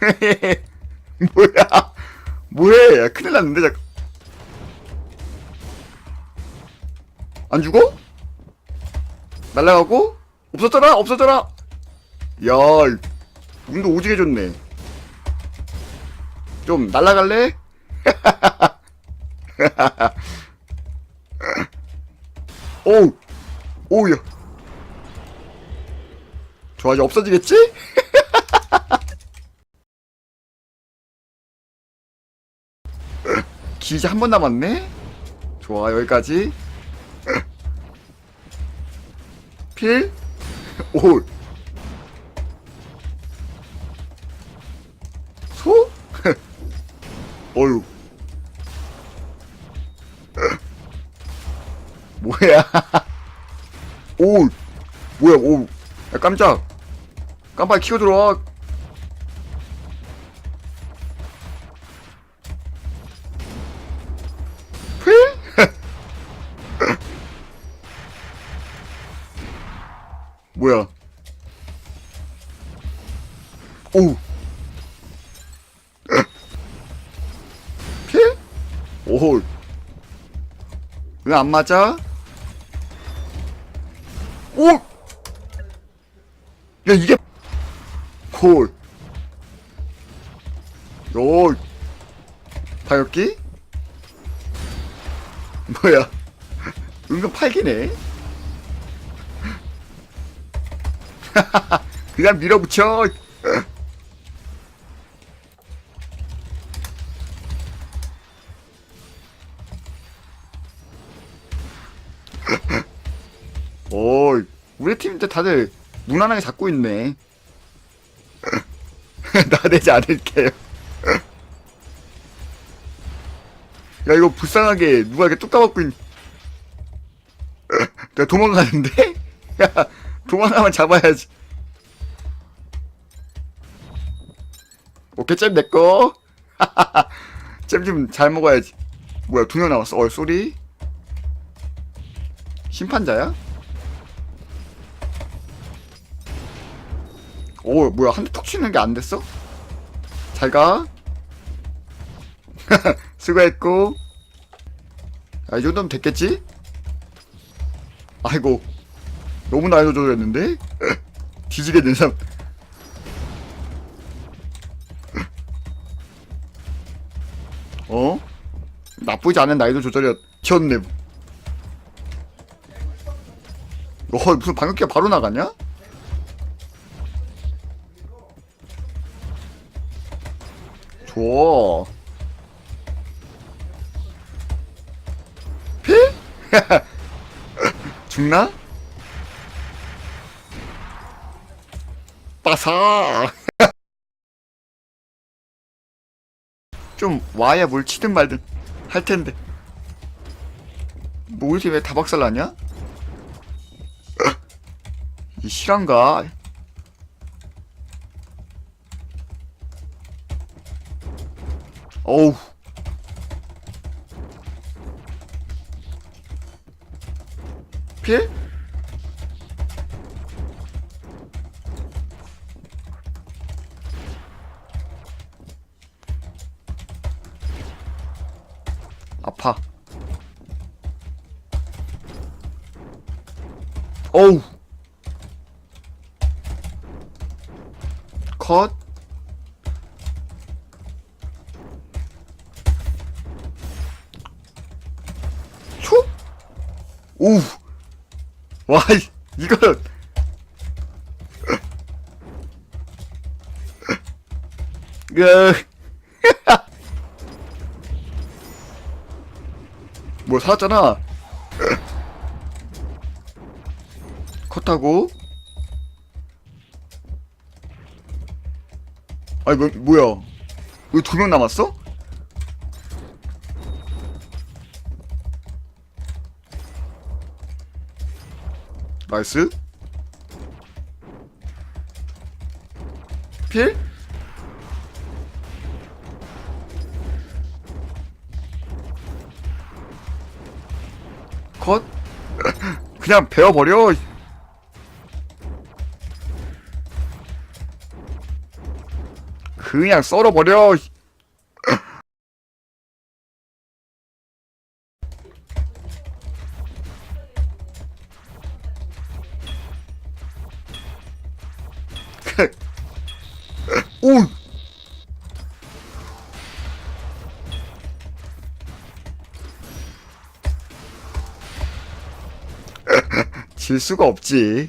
뭐야? 뭐해? 야, 큰일 났는데 자꾸. 안 죽어? 날라가고? 없었잖아? 없었잖아? 야, 운도 오지게 좋네. 좀 날라갈래? 오우, 오우야. 좋아, 이제 없어지겠지? 기지 한번 남았네? 좋아, 여기까지. 필? 오. 소? 어휴. 뭐야? 오, 뭐야? 오, 야, 깜짝. 깜빡이 키고 들어와. 뭐야? 오. 필? 오. 왜안 맞아? 오! 야, 이게, 콜. 요, 파격기? 뭐야. 은근 팔기네. 그냥 밀어붙여. 오, 우리 팀인데 다들 무난하게 잡고 있네. 나대지 않을게요. 야, 이거 불쌍하게 누가 이렇게 뚝 까먹고 있... 내가 도망가는데? 야, 도망가면 잡아야지. 오케이, 잼 내꺼. 잼좀 잘 먹어야지. 뭐야, 두 명 남았어. 어, 쏘리. 심판자야? 오, 뭐야, 한 대 톡 치는 게 안 됐어? 잘 가. 수고했고. 야, 이 정도면 됐겠지? 아이고. 너무 난이도 조절했는데? 뒤지게 된 사람. 어? 나쁘지 않은 난이도 조절이었네. 어, 무슨 방역기가 바로 나가냐? 좋아. 피? 죽나? 빠사. 좀 와야 뭘 치든 말든 할 텐데. 뭐 우리 팀왜 다 박살 나냐? 이 실한가? 어우. 피 아파. 어우. 컷. 초? 오. 와, 이- 이거는. 으. 뭐 살았잖아. 컷하고. 아 이거 뭐야? 이거 두 명 남았어? 나이스. 필? 컷? 그냥 베어버려. 그냥 썰어버려. 질 수가 없지.